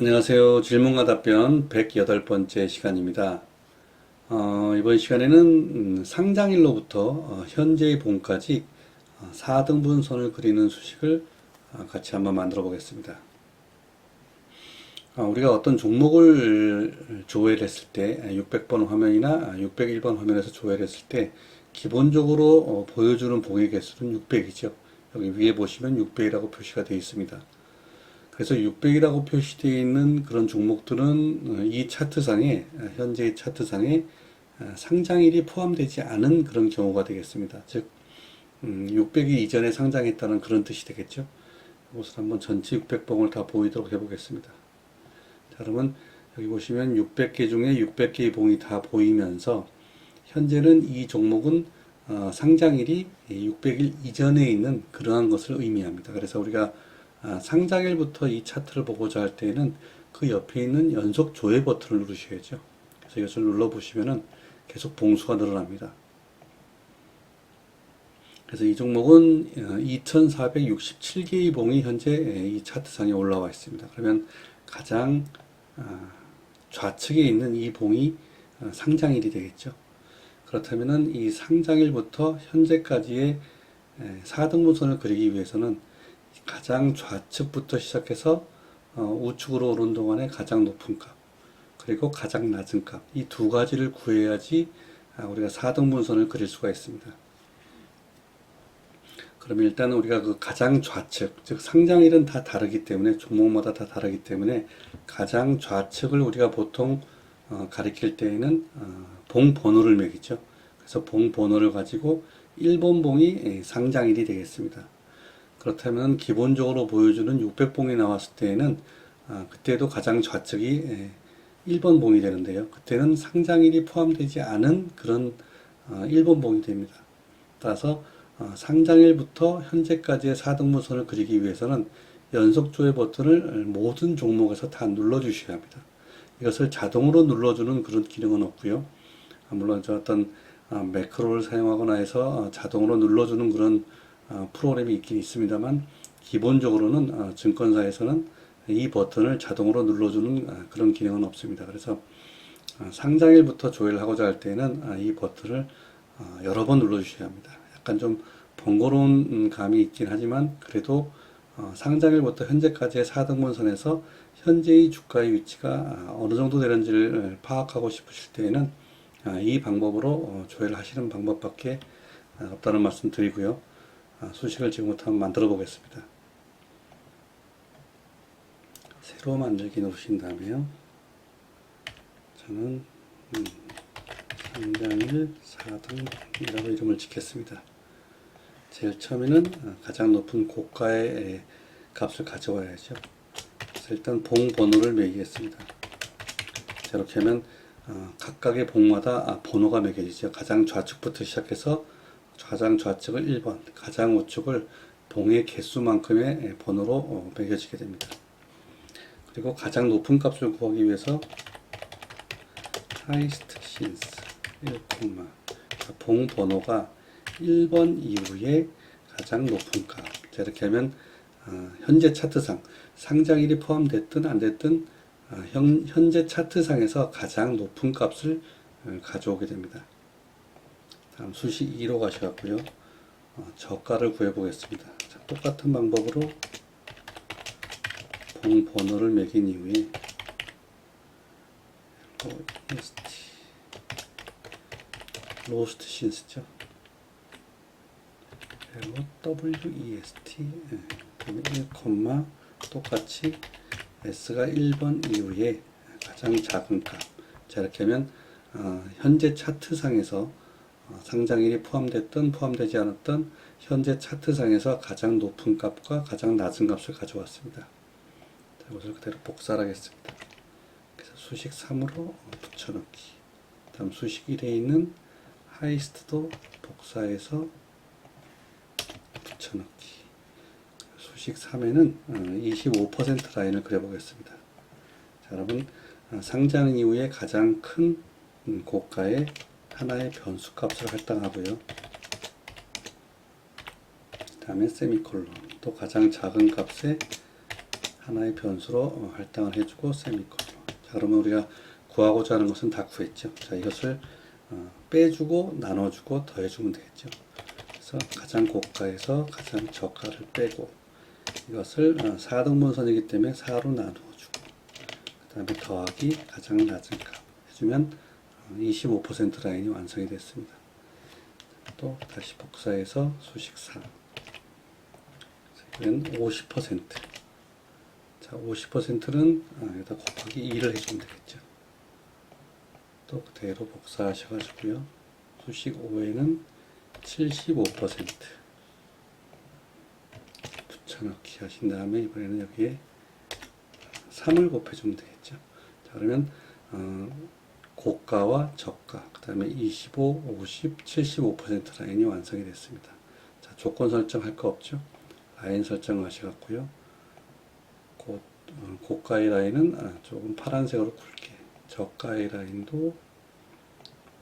안녕하세요. 질문과 답변 108번째 시간입니다. 어, 이번 시간에는 음, 상장일로부터 어, 현재의 봉까지 어, 4등분 선을 그리는 수식을 어, 같이 한번 만들어 보겠습니다. 어, 우리가 어떤 종목을 조회를 했을 때 600번 화면이나 601번 화면에서 조회를 했을 때 기본적으로 어, 보여주는 봉의 개수는 600이죠. 여기 위에 보시면 600이라고 표시가 되어 있습니다. 그래서 600이라고 표시되어 있는 그런 종목들은 어, 이 차트상에 어, 현재 차트상에 어, 상장일이 포함되지 않은 그런 경우가 되겠습니다. 즉 600이 이전에 상장했다는 그런 뜻이 되겠죠. 이것을 한번 전체 600봉을 다 보이도록 해보겠습니다. 자, 그러면 여기 보시면 600개 중에 600개의 봉이 다 보이면서 현재는 이 종목은 어, 상장일이 600일 이전에 있는 그러한 것을 의미합니다. 그래서 우리가 아, 상장일부터 이 차트를 보고자 할 때에는 그 옆에 있는 연속 조회 버튼을 누르셔야죠. 그래서 이것을 눌러보시면은 계속 봉수가 늘어납니다. 그래서 이 종목은 2,467개의 봉이 현재 이 차트상에 올라와 있습니다. 그러면 가장 아, 좌측에 있는 이 봉이 어, 상장일이 되겠죠. 그렇다면은 이 상장일부터 현재까지의 4등분선을 그리기 위해서는 가장 좌측부터 시작해서 어, 우측으로 오른 동안에 가장 높은 값 그리고 가장 낮은 값 이 두 가지를 구해야지 아, 우리가 4등분선을 그릴 수가 있습니다. 그러면 일단 우리가 그 가장 좌측 즉 상장일은 다 다르기 때문에 종목마다 다 다르기 때문에 가장 좌측을 우리가 보통 어, 가리킬 때에는 어, 봉 번호를 매기죠. 그래서 봉 번호를 가지고 1번 봉이 예, 상장일이 되겠습니다. 그렇다면 기본적으로 보여주는 600봉이 나왔을 때에는 아, 그때도 가장 좌측이 예, 1번 봉이 되는데요. 그때는 상장일이 포함되지 않은 그런 어, 1번 봉이 됩니다. 따라서 어, 상장일부터 현재까지의 4등분선을 그리기 위해서는 연속 조회 버튼을 모든 종목에서 다 눌러주셔야 합니다. 이것을 자동으로 눌러주는 그런 기능은 없고요. 아, 물론 저 어떤 아, 매크로를 사용하거나 해서 어, 자동으로 눌러주는 그런 어, 프로그램이 있긴 있습니다만 기본적으로는 어, 증권사에서는 이 버튼을 자동으로 눌러주는 어, 그런 기능은 없습니다. 그래서 어, 상장일부터 조회를 하고자 할 때는 어, 이 버튼을 어, 여러 번 눌러주셔야 합니다. 약간 좀 번거로운 음, 감이 있긴 하지만 그래도 어, 상장일부터 현재까지의 4등분선에서 현재의 주가의 위치가 아, 어느 정도 되는지를 어, 파악하고 싶으실 때에는 아, 이 방법으로 어, 조회를 하시는 방법밖에 아, 없다는 말씀 드리고요. 아, 수식을 지금부터 한번 만들어 보겠습니다. 새로 만들기 누르신 다음에요. 저는 음, 상장일 4등이라고 이름을 짓겠습니다. 제일 처음에는 어, 가장 높은 고가의 에, 값을 가져와야죠. 그래서 일단 봉 번호를 매기겠습니다. 자, 이렇게 하면 어, 각각의 봉마다 아, 번호가 매겨지죠. 가장 좌측부터 시작해서 가장 좌측을 1번, 가장 우측을 봉의 개수만큼의 에, 번호로 어, 매겨지게 됩니다. 그리고 가장 높은 값을 구하기 위해서 highest since 1, 봉 번호가 1번 이후에 가장 높은 값. 자, 이렇게 하면 어, 현재 차트상 상장일이 포함됐든 안 됐든 어, 현, 현재 차트상에서 가장 높은 값을 어, 가져오게 됩니다. 다음 수식 2로 가셔갖고요. 어, 저가를 구해 보겠습니다. 자, 똑같은 방법으로 봉 번호를 매긴 이후에 EST 로스트 신스죠. WEST 예, 그러면 1, 똑같이 S가 1번 이후에 가장 작은 값. 자 이렇게 하면 어, 현재 차트상에서 어, 상장일이 포함됐든 포함되지 않았던 현재 차트상에서 가장 높은 값과 가장 낮은 값을 가져왔습니다. 자, 이것을 그대로 복사를 하겠습니다. 그래서 수식 3으로 붙여넣기. 다음 수식 1에 있는 하이스트도 복사해서 붙여넣기. 수식 3에는 25% 라인을 그려보겠습니다. 자, 여러분 어, 상장 이후에 가장 큰 음, 고가의 하나의 변수 값을 할당하고요. 다음에 세미콜론 또 가장 작은 값에 하나의 변수로 어, 할당을 해주고 세미콜론. 자, 그러면 우리가 구하고자 하는 것은 다 구했죠. 자, 이것을 어, 빼주고 나눠주고 더해주면 되겠죠. 그래서 가장 고가에서 가장 저가를 빼고 이것을 어, 4등분선이기 때문에 4로 나누어주고 그 다음에 더하기 가장 낮은 값 해주면 어, 25% 라인이 완성이 됐습니다. 또 다시 복사해서 수식 4 이건 50% 자, 50%는 여기다 곱하기 2를 해주면 되겠죠. 또 그대로 복사하셔가지고요. 수식 5에는 75% 붙여넣기 하신 다음에 이번에는 여기에 3을 곱해주면 되겠죠. 자, 그러면 어, 고가와 저가, 그 다음에 25, 50, 75% 라인이 완성이 됐습니다. 자, 조건 설정할 거 없죠? 라인 설정하셔갖고요. 고, 어, 고가의 라인은 아, 조금 파란색으로 굵게, 저가의 라인도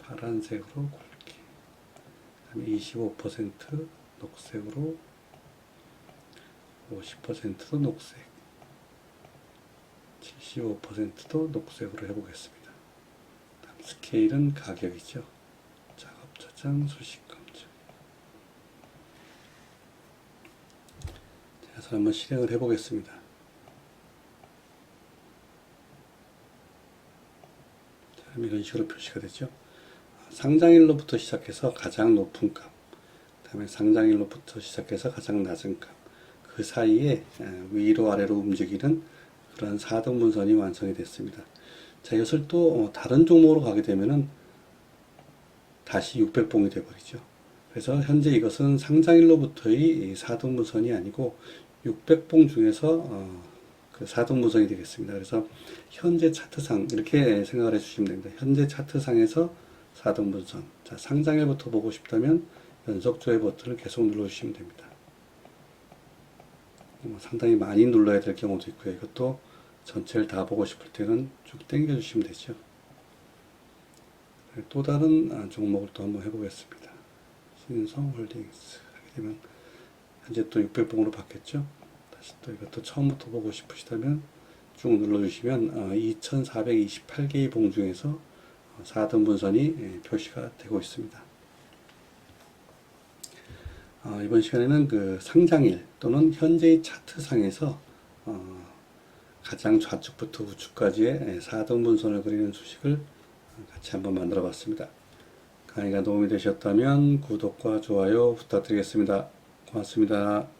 파란색으로 굵게, 그 다음에 25% 녹색으로, 50%도 녹색, 75%도 녹색으로 해보겠습니다. 스케일은 가격이죠. 작업 저장 수식 검증. 그래서 한번 실행을 해보겠습니다. 자, 이런 식으로 표시가 되죠. 상장일로부터 시작해서 가장 높은 값, 그 다음에 상장일로부터 시작해서 가장 낮은 값, 그 사이에 에, 위로 아래로 움직이는 그런 4등분선이 완성이 됐습니다. 자, 이것을 또 어, 다른 종목으로 가게 되면은 다시 600봉이 되어버리죠. 그래서 현재 이것은 상장일로부터의 4등분선이 아니고 600봉 중에서 어, 그 4등분선이 되겠습니다. 그래서 현재 차트상 이렇게 생각을 해주시면 됩니다. 현재 차트상에서 4등분선. 자, 상장일부터 보고 싶다면 연속 조회 버튼을 계속 눌러주시면 됩니다. 뭐 상당히 많이 눌러야 될 경우도 있고요. 이것도 전체를 다 보고 싶을 때는 쭉 당겨 주시면 되죠. 네, 또 다른 아, 종목을 또 한번 해보겠습니다. 신성 홀딩스 하게 되면 현재 또 600봉으로 바뀌었죠. 다시 또 이것도 처음부터 보고 싶으시다면 쭉 눌러주시면 2428개의 봉 중에서 4등 분선이 예, 표시가 되고 있습니다. 어, 이번 시간에는 그 상장일 또는 현재의 차트상에서 어, 가장 좌측부터 우측까지의 4등분선을 그리는 수식을 같이 한번 만들어 봤습니다. 강의가 도움이 되셨다면 구독과 좋아요 부탁드리겠습니다. 고맙습니다.